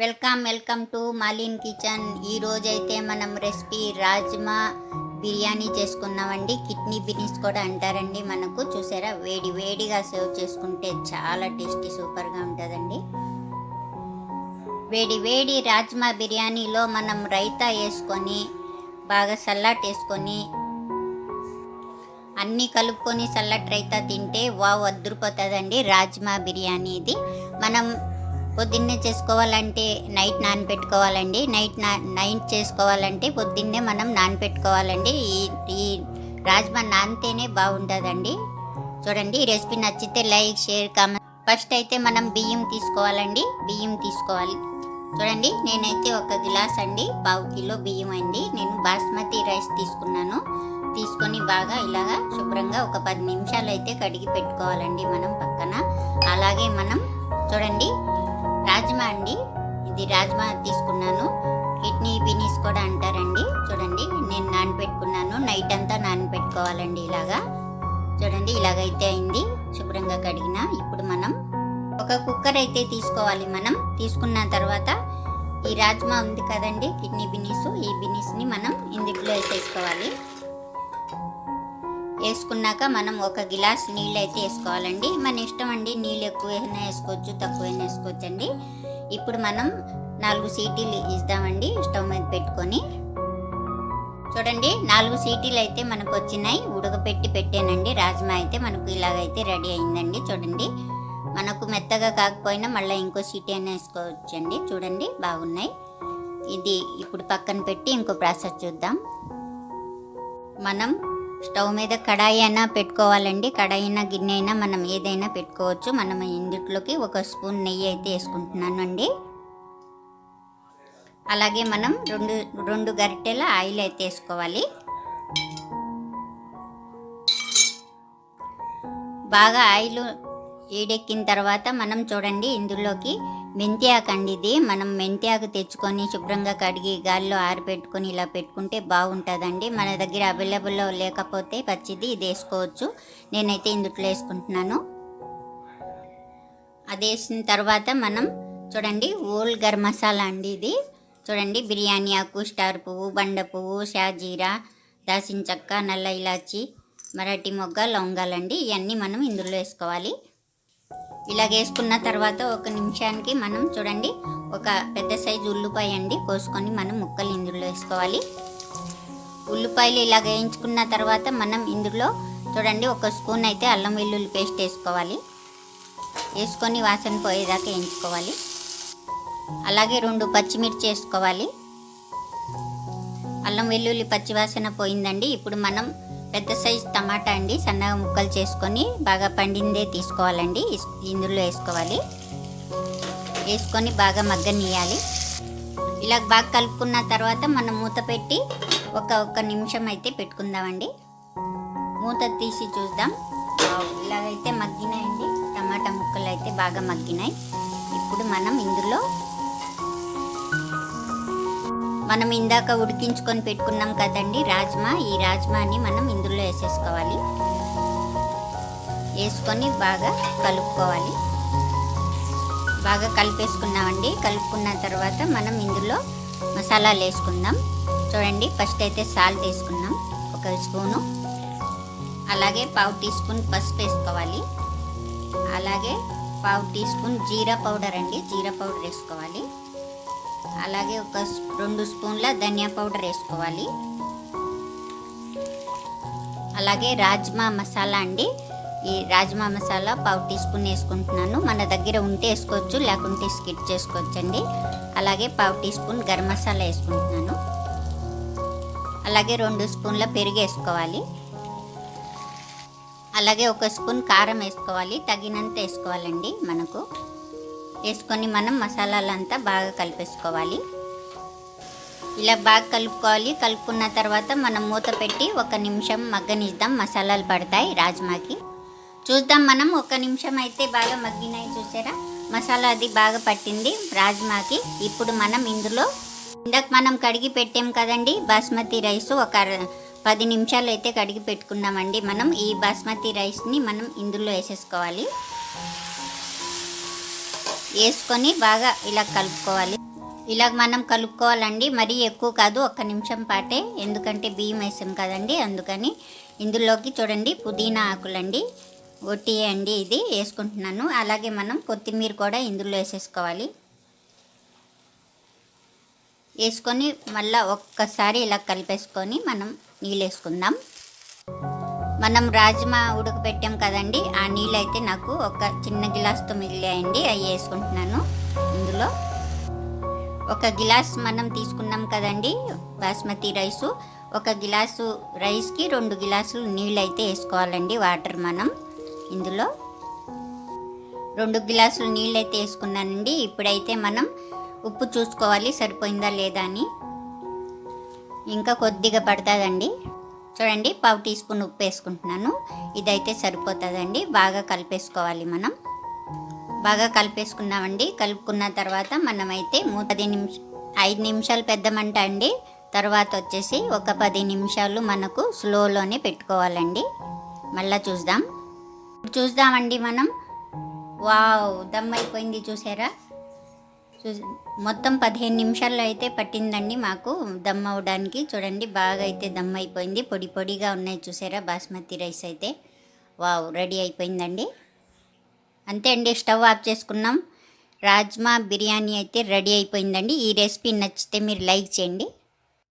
Welcome welcome to Malin kitchen. ఈరోజైతే మనం recipe rajma biryani చేసుకున్నామండి కిడ్నీ బిన్స్ కూడా అంటారండి మనకు. చూసారా? వేడి వేడిగా సర్వ్ చేసుకుంటే చాలా టేస్టీ సూపర్గా ఉంటుందండి. వేడి వేడి రాజ్మా బిర్యానీలో మనం రైతా వేసుకొని బాగా సల్లాట్ వేసుకొని అన్నీ కలుపుకొని సల్లట్ రైతా తింటే వావ్ అద్దరిపోతుందండి రాజ్మా బిర్యానీ ఇది. మనం పొద్దున్నే చేసుకోవాలంటే నైట్ నానబెట్టుకోవాలండి నైట్ నా నైట్ చేసుకోవాలంటే పొద్దున్నే మనం నానబెట్టుకోవాలండి ఈ ఈ రాజ్మా నానితేనే బాగుంటుందండి. చూడండి ఈ రెసిపీ నచ్చితే లైక్ షేర్ కామెంట్. ఫస్ట్ అయితే మనం బియ్యం తీసుకోవాలండి. బియ్యం తీసుకోవాలి. చూడండి నేనైతే ఒక గ్లాస్ అండి. పావు కిలో బియ్యం అండి. నేను బాస్మతి రైస్ తీసుకున్నాను. తీసుకొని బాగా ఇలాగా శుభ్రంగా ఒక పది నిమిషాలు అయితే కడిగి పెట్టుకోవాలండి మనం పక్కన. అలాగే మనం చూడండి రాజ్మా అండి. ఇది రాజ్మా తీసుకున్నాను. కిడ్నీ బినీస్ కూడా అంటారండి. చూడండి నేను నానబెట్టుకున్నాను. నైట్ అంతా నానబెట్టుకోవాలండి ఇలాగా. చూడండి ఇలాగైతే అయింది. శుభ్రంగా కడిగిన. ఇప్పుడు మనం ఒక కుక్కర్ అయితే తీసుకోవాలి మనం. తీసుకున్న తర్వాత ఈ రాజ్మా ఉంది కదండి కిడ్నీ బినీస్. ఈ బినీస్ని మనం ఇందులో వేసేసుకోవాలి. వేసుకున్నాక మనం ఒక గిలాస్ నీళ్ళు అయితే వేసుకోవాలండి. మన ఇష్టం అండి నీళ్ళు ఎక్కువైనా వేసుకోవచ్చు తక్కువైనా వేసుకోవచ్చు అండి ఇప్పుడు మనం నాలుగు సీటీలు ఇద్దామండి స్టవ్ మీద పెట్టుకొని. చూడండి నాలుగు సీటీలు అయితే మనకు వచ్చినాయి. ఉడకపెట్టి పెట్టానండి. రాజ్మా అయితే మనకు ఇలాగైతే రెడీ అయిందండి. చూడండి మనకు మెత్తగా కాకపోయినా మళ్ళీ ఇంకో సీటీ అయినా వేసుకోవచ్చండి. చూడండి బాగున్నాయి. ఇది ఇప్పుడు పక్కన పెట్టి ఇంకో ప్రాసెస్ చూద్దాం. మనం స్టవ్ మీద కడాయి అయినా పెట్టుకోవాలండి. కడాయి అయినా గిన్నె అయినా మనం ఏదైనా పెట్టుకోవచ్చు. మనం ఇందుట్లోకి ఒక స్పూన్ నెయ్యి అయితే వేసుకుంటున్నాను అండి అలాగే మనం రెండు రెండు గరిటెల ఆయిల్ అయితే వేసుకోవాలి. బాగా ఆయిల్ ఏడెక్కిన తర్వాత మనం చూడండి ఇందులోకి మెంతియాకు అండి ఇది మనం మెంతియాకు తెచ్చుకొని శుభ్రంగా కడిగి గాలిలో ఆరిపెట్టుకొని ఇలా పెట్టుకుంటే బాగుంటుందండి. మన దగ్గర అవైలబుల్లో లేకపోతే పచ్చిది ఇది వేసుకోవచ్చు. నేనైతే ఇందులో వేసుకుంటున్నాను. అది వేసిన తర్వాత మనం చూడండి ఓల్ గరం మసాలా అండి ఇది. చూడండి బిర్యానీ ఆకు స్టార్ పువ్వు బండ పువ్వు షాజీరా దాసిన చెక్క నల్ల ఇలాచి మరాఠీ మొగ్గ లవంగాలండి. ఇవన్నీ మనం ఇందులో వేసుకోవాలి. ఇలాగ వేసుకున్న తర్వాత ఒక నిమిషానికి మనం చూడండి ఒక పెద్ద సైజు ఉల్లిపాయ అండి కోసుకొని మనం ముక్కలు ఇందులో వేసుకోవాలి. ఉల్లిపాయలు ఇలా వేయించుకున్న తర్వాత మనం ఇందులో చూడండి ఒక స్పూన్ అయితే అల్లం వెల్లుల్లి పేస్ట్ వేసుకోవాలి. వేసుకొని వాసన పోయేదాకా వేయించుకోవాలి. అలాగే రెండు పచ్చిమిర్చి వేసుకోవాలి. అల్లం వెల్లుల్లి పచ్చివాసన పోయిందండి ఇప్పుడు మనం పెద్ద సైజ్ టమాటా అండి సన్నగా ముక్కలు చేసుకొని బాగా పండిందే తీసుకోవాలండి. ఇందులో వేసుకోవాలి. వేసుకొని బాగా మగ్గనియాలి ఇలా బాగా కలుపుకున్న తర్వాత మనం మూత పెట్టి ఒక ఒక్క నిమిషం అయితే పెట్టుకుందామండి. మూత తీసి చూద్దాం. ఇలాగైతే మగ్గినాయండి. టమాటా ముక్కలు అయితే బాగా మగ్గినాయి. ఇప్పుడు మనం ఇందులో మనం ఇందాక ఉడికించుకొని పెట్టుకున్నాం కదండి రాజ్మా. ఈ రాజ్మాని మనం ఇందులో వేసేసుకోవాలి. వేసుకొని బాగా కలుపుకోవాలి. బాగా కలిపేసుకున్నామండి. కలుపుకున్న తర్వాత మనం ఇందులో మసాలాలు వేసుకుందాం. చూడండి ఫస్ట్ అయితే సాల్ట్ వేసుకున్నాం. ఒక స్పూను. అలాగే పావు టీ స్పూన్ పసుపు వేసుకోవాలి. అలాగే పావు టీ స్పూన్ జీరా పౌడర్ అండి. జీరా పౌడర్ వేసుకోవాలి. అలాగే ఒక రెండు స్పూన్ల ధనియా పౌడర్ వేసుకోవాలి. అలాగే రాజ్మా మసాలా అండి. ఈ రాజ్మా మసాలా పావు టీ స్పూన్ వేసుకుంటున్నాను. మన దగ్గర ఉంటే వేసుకోవచ్చు లేకుంటే స్కిట్ చేసుకోవచ్చు అండి అలాగే పావు టీ స్పూన్ గరం మసాలా వేసుకుంటున్నాను. అలాగే రెండు స్పూన్ల పెరుగు వేసుకోవాలి. అలాగే ఒక స్పూన్ కారం వేసుకోవాలి. తగినంత వేసుకోవాలండి మనకు. వేసుకొని మనం మసాలాలంతా బాగా కలిపేసుకోవాలి. ఇలా బాగా కలుపుకోవాలి. కలుపుకున్న తర్వాత మనం మూత పెట్టి ఒక నిమిషం మగ్గనిద్దాం. మసాలాలు పడతాయి రాజ్మాకి. చూద్దాం మనం ఒక నిమిషం అయితే బాగా మగ్గినాయి చూసారా? మసాలా అది బాగా పట్టింది రాజ్మాకి. ఇప్పుడు మనం ఇందులో ఇందాక మనం కడిగి పెట్టాం కదండి బాస్మతి రైస్ ఒక పది నిమిషాలు అయితే కడిగి పెట్టుకున్నామండి మనం. ఈ బాస్మతి రైస్ని మనం ఇందులో వేసేసుకోవాలి. వేసుకొని బాగా ఇలా కలుపుకోవాలి. ఇలా మనం కలుపుకోవాలండి. మరీ ఎక్కువ కాదు ఒక్క నిమిషం పాటే. ఎందుకంటే బియ్యం వేసాం కదండి అందుకని ఇందులోకి చూడండి పుదీనా ఆకులండి. ఒట్టి అండి ఇది వేసుకుంటున్నాను. అలాగే మనం కొత్తిమీర కూడా ఇందులో వేసేసుకోవాలి. వేసుకొని మళ్ళీ ఒక్కసారి ఇలా కలిపేసుకొని మనం నీళ్ళు వేసుకుందాం. మనం రాజ్మా ఉడకపెట్టాం కదండి ఆ నీళ్ళు అయితే నాకు ఒక చిన్న గిలాస్తో మిగిలాయండి అవి వేసుకుంటున్నాను. ఇందులో ఒక గిలాస్ మనం తీసుకున్నాం కదండి బాస్మతి రైసు. ఒక గిలాసు రైస్కి రెండు గిలాసులు నీళ్ళు అయితే వేసుకోవాలండి వాటర్ మనం. ఇందులో రెండు గ్లాసులు నీళ్ళు అయితే వేసుకున్నానండి ఇప్పుడైతే మనం ఉప్పు చూసుకోవాలి సరిపోయిందా లేదా అని. ఇంకా కొద్దిగా పడుతుందండి. చూడండి పావు టీ స్పూన్ ఉప్పు వేసుకుంటున్నాను. ఇదైతే సరిపోతుందండి. బాగా కలిపేసుకోవాలి మనం. బాగా కలిపేసుకున్నామండి. కలుపుకున్న తర్వాత మనమైతే పది నిమిష ఐదు నిమిషాలు పెద్దమంట అండి. తర్వాత వచ్చేసి ఒక పది నిమిషాలు మనకు స్లోలోనే పెట్టుకోవాలండి. మళ్ళీ చూద్దాం. చూద్దామండి మనం. వావ్ దమ్ అయిపోయింది చూసారా? మొత్తం పదిహేను నిమిషాల్లో అయితే పట్టిందండి మాకు. దమ్ అవడానికి చూడండి బాగా అయితే దమ్ అయిపోయింది. పొడి పొడిగా ఉన్నాయి చూసారా బాస్మతి రైస్ అయితే. వావ్ రెడీ అయిపోయిందండి. అంతే అండి స్టవ్ ఆఫ్ చేసుకున్నాం. రాజ్మా బిర్యానీ అయితే రెడీ అయిపోయిందండి. ఈ రెసిపీ నచ్చితే మీరు లైక్ చేయండి.